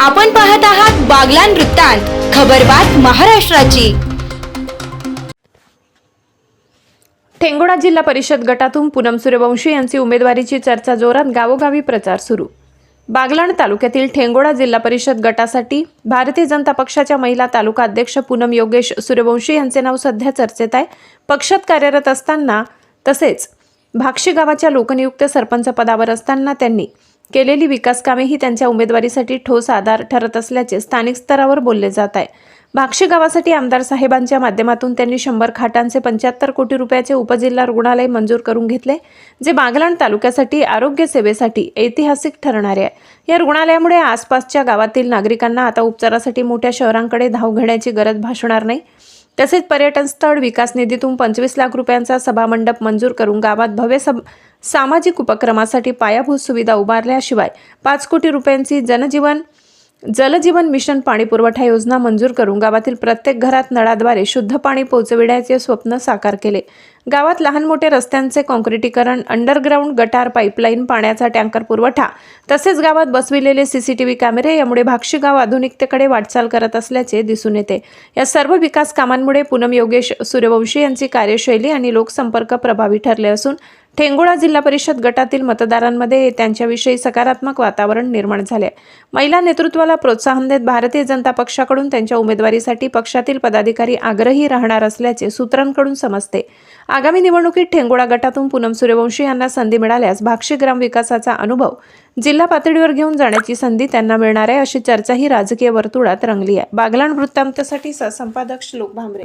आपण पाहत आहात बागलान वृत्तांत खबरबात महाराष्ट्राची. ठेंगोडा जिल्हा परिषद गटातून पूनम सूर्यवंशी यांची उमेदवारीची चर्चा जोरात गावोगावी प्रचार सुरू. बागलाण तालुक्यातील ठेंगोडा जिल्हा परिषद गटासाठी भारतीय जनता पक्षाच्या महिला तालुका अध्यक्ष पूनम योगेश सूर्यवंशी यांचे नाव सध्या चर्चेत आहे. पक्षात कार्यरत असताना तसेच भाक्षी गावाच्या लोकनियुक्त सरपंच पदावर असताना त्यांनी केलेली विकास कामेही त्यांच्या उमेदवारीसाठी ठोस आधार ठरत असल्याचे स्थानिक स्तरावर बोलले जात आहे. भाक्षी गावासाठी आमदार साहेबांच्या माध्यमातून त्यांनी शंभर खाटांचे पंच्याहत्तर कोटी रुपयाचे उपजिल्हा रुग्णालय मंजूर करून घेतले जे बागलाण तालुक्यासाठी आरोग्य सेवेसाठी ऐतिहासिक ठरणारे आहे. या रुग्णालयामुळे आसपासच्या गावातील नागरिकांना आता उपचारासाठी मोठ्या शहरांकडे धाव घेण्याची गरज भासणार नाही. तसेच पर्यटन स्थळ विकास निधीतून पंचवीस लाख रुपयांचा सभामंडप मंजूर करून गावात भव्य सब सामाजिक उपक्रमासाठी पायाभूत सुविधा उभारल्याशिवाय पाच कोटी रुपयांची जनजीवन जलजीवन मिशन पाणी पुरवठा योजना मंजूर करून गावातील प्रत्येक घरात नळाद्वारे शुद्ध पाणी पोहोचविण्याचे स्वप्न साकार केले. गावात लहान मोठे रस्त्यांचे काँक्रिटीकरण अंडरग्राऊंड गटार पाईपलाईन पाण्याचा टँकर पुरवठा तसेच गावात बसविलेले सीसीटीव्ही कॅमेरे यामुळे भाक्षी गाव आधुनिकतेकडे वाटचाल करत असल्याचे दिसून येते. या सर्व विकास कामांमुळे पूनम योगेश सूर्यवंशी यांची कार्यशैली आणि लोकसंपर्क प्रभावी ठरले असून ठेंगोळा जिल्हा परिषद गटातील मतदारांमध्ये त्यांच्याविषयी सकारात्मक वातावरण निर्माण झाले. महिला नेतृत्वाला प्रोत्साहन देत भारतीय जनता पक्षाकडून त्यांच्या उमेदवारीसाठी पक्षातील पदाधिकारी आग्रही राहणार असल्याचे सूत्रांकडून समजते. आगामी निवडणुकीत ठेंगोळा गटातून पूनम सूर्यवंशी यांना संधी मिळाल्यास भाक्षी ग्राम विकासाचा अनुभव जिल्हा पातळीवर घेऊन जाण्याची संधी त्यांना मिळणार आहे अशी चर्चाही राजकीय वर्तुळात रंगली आहे. बागलाण वृत्तांतसाठी संपादक श्लोक भांबरे